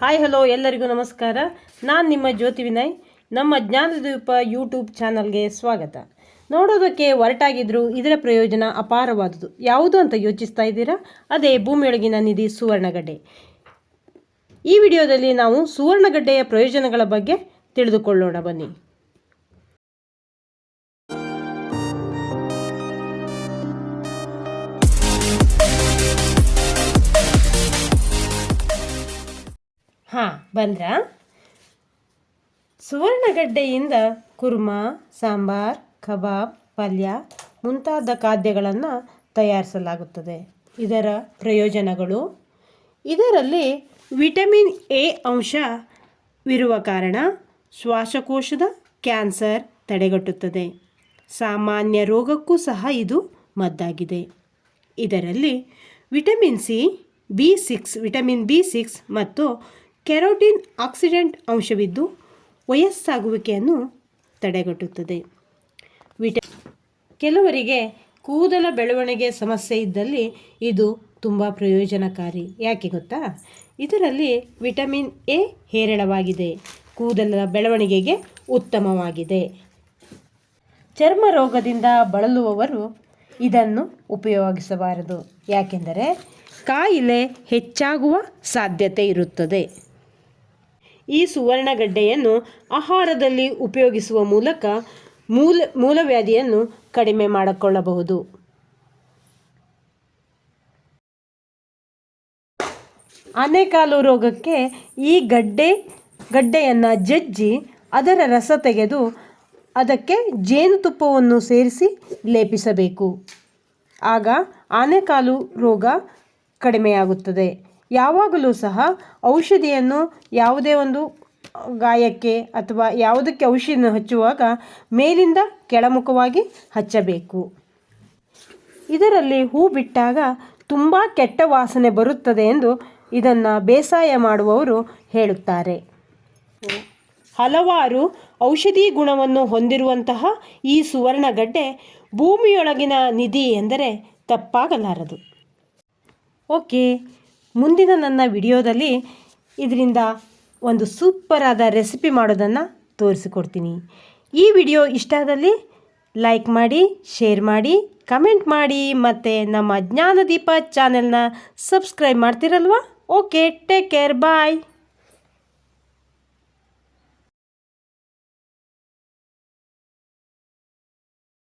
Hi hello ಎಲ್ಲರಿಗೂ ನಮಸ್ಕಾರ. ನಾನು ನಿಮ್ಮ ಜ್ಯೋತಿ ವಿನಯ್. ನಮ್ಮ ಜ್ಞಾನದ್ವೀಪ ಯೂಟ್ಯೂಬ್ ಚಾನಲ್ಗೆ ಸ್ವಾಗತ. ನೋಡೋದಕ್ಕೆ ಹೊರಟಾಗಿದ್ದರೂ ಇದರ ಪ್ರಯೋಜನ ಅಪಾರವಾದುದು. ಯಾವುದು ಅಂತ ಯೋಚಿಸ್ತಾ ಇದ್ದೀರಾ? ಅದೇ ಭೂಮಿಯೊಳಗಿನ ನಿಧಿ ಸುವರ್ಣಗಡ್ಡೆ. ಈ ವಿಡಿಯೋದಲ್ಲಿ ನಾವು ಸುವರ್ಣಗಡ್ಡೆಯ ಪ್ರಯೋಜನಗಳ ಬಗ್ಗೆ ತಿಳಿದುಕೊಳ್ಳೋಣ ಬನ್ನಿ. ಹಾಂ, ಬಂದ್ರಾ? ಸುವರ್ಣಗಡ್ಡೆಯಿಂದ ಕುರ್ಮಾ, ಸಾಂಬಾರ್, ಕಬಾಬ್, ಪಲ್ಯ ಮುಂತಾದ ಖಾದ್ಯಗಳನ್ನು ತಯಾರಿಸಲಾಗುತ್ತದೆ. ಇದರ ಪ್ರಯೋಜನಗಳು? ಇದರಲ್ಲಿ ವಿಟಮಿನ್ ಎ ಅಂಶವಿರುವ ಕಾರಣ ಶ್ವಾಸಕೋಶದ ಕ್ಯಾನ್ಸರ್ ತಡೆಗಟ್ಟುತ್ತದೆ. ಸಾಮಾನ್ಯ ರೋಗಕ್ಕೂ ಸಹ ಇದು ಮದ್ದಾಗಿದೆ. ಇದರಲ್ಲಿ vitamin C, B six, vitamin B six ಮತ್ತು ಕೆರೋಟಿನ್ ಆಕ್ಸಿಡೆಂಟ್ ಅಂಶವಿದ್ದು ವಯಸ್ಸಾಗುವಿಕೆಯನ್ನು ತಡೆಗಟ್ಟುತ್ತದೆ. ವಿಟ ಕೆಲವರಿಗೆ ಕೂದಲ ಬೆಳವಣಿಗೆ ಸಮಸ್ಯೆ ಇದ್ದಲ್ಲಿ ಇದು ತುಂಬ ಪ್ರಯೋಜನಕಾರಿ. ಯಾಕೆ ಗೊತ್ತಾ? ಇದರಲ್ಲಿ ವಿಟಮಿನ್ ಎ ಹೇರಳವಾಗಿದೆ. ಕೂದಲ ಬೆಳವಣಿಗೆಗೆ ಉತ್ತಮವಾಗಿದೆ. ಚರ್ಮ ರೋಗದಿಂದ ಬಳಲುವವರು ಇದನ್ನು ಉಪಯೋಗಿಸಬಾರದು. ಯಾಕೆಂದರೆ ಕಾಯಿಲೆ ಹೆಚ್ಚಾಗುವ ಸಾಧ್ಯತೆ ಇರುತ್ತದೆ. ಈ ಸುವರ್ಣಗಡ್ಡೆಯನ್ನು ಆಹಾರದಲ್ಲಿ ಉಪಯೋಗಿಸುವ ಮೂಲಕ ಮೂಲ, ಮೂಲವ್ಯಾಧಿಯನ್ನು ಕಡಿಮೆ ಮಾಡಿಕೊಳ್ಳಬಹುದು. ಆನೆಕಾಲು ರೋಗಕ್ಕೆ ಈ ಗಡ್ಡೆ, ಗಡ್ಡೆಯನ್ನು ಜಜ್ಜಿ ಅದರ ರಸ ತೆಗೆದು ಅದಕ್ಕೆ ಜೇನುತುಪ್ಪವನ್ನು ಸೇರಿಸಿ ಲೇಪಿಸಬೇಕು. ಆಗ ಆನೆಕಾಲು ರೋಗ ಕಡಿಮೆಯಾಗುತ್ತದೆ. ಯಾವಾಗಲೂ ಸಹ ಔಷಧಿಯನ್ನು ಯಾವುದೇ ಒಂದು ಗಾಯಕ್ಕೆ ಅಥವಾ ಯಾವುದಕ್ಕೆ ಔಷಧಿಯನ್ನು ಹಚ್ಚುವಾಗ ಮೇಲಿಂದ ಕೆಳಮುಖವಾಗಿ ಹಚ್ಚಬೇಕು. ಇದರಲ್ಲಿ ಹೂ ಬಿಟ್ಟಾಗ ತುಂಬ ಕೆಟ್ಟ ವಾಸನೆ ಬರುತ್ತದೆ ಎಂದು ಇದನ್ನು ಬೇಸಾಯ ಮಾಡುವವರು ಹೇಳುತ್ತಾರೆ. ಹಲವಾರು ಔಷಧಿ ಗುಣವನ್ನು ಹೊಂದಿರುವಂತಹ ಈ ಸುವರ್ಣಗಡ್ಡೆ ಭೂಮಿಯೊಳಗಿನ ನಿಧಿ ಎಂದರೆ ತಪ್ಪಾಗಲಾರದು. ಓಕೆ. ಮುಂದಿನ ನನ್ನ ವಿಡಿಯೋದಲ್ಲಿ ಇದರಿಂದ ಒಂದು ಸೂಪರಾದ ರೆಸಿಪಿ ಮಾಡೋದನ್ನು ತೋರಿಸಿಕೊಡ್ತೀನಿ. ಈ ವಿಡಿಯೋ ಇಷ್ಟ ಆದಲ್ಲಿ ಲೈಕ್ ಮಾಡಿ, ಶೇರ್ ಮಾಡಿ, ಕಮೆಂಟ್ ಮಾಡಿ, ಮತ್ತು ನಮ್ಮ ಜ್ಞಾನದೀಪ ಚಾನೆಲ್ನ subscribe ಮಾಡ್ತಿರಲ್ವಾ? Okay, take care, bye.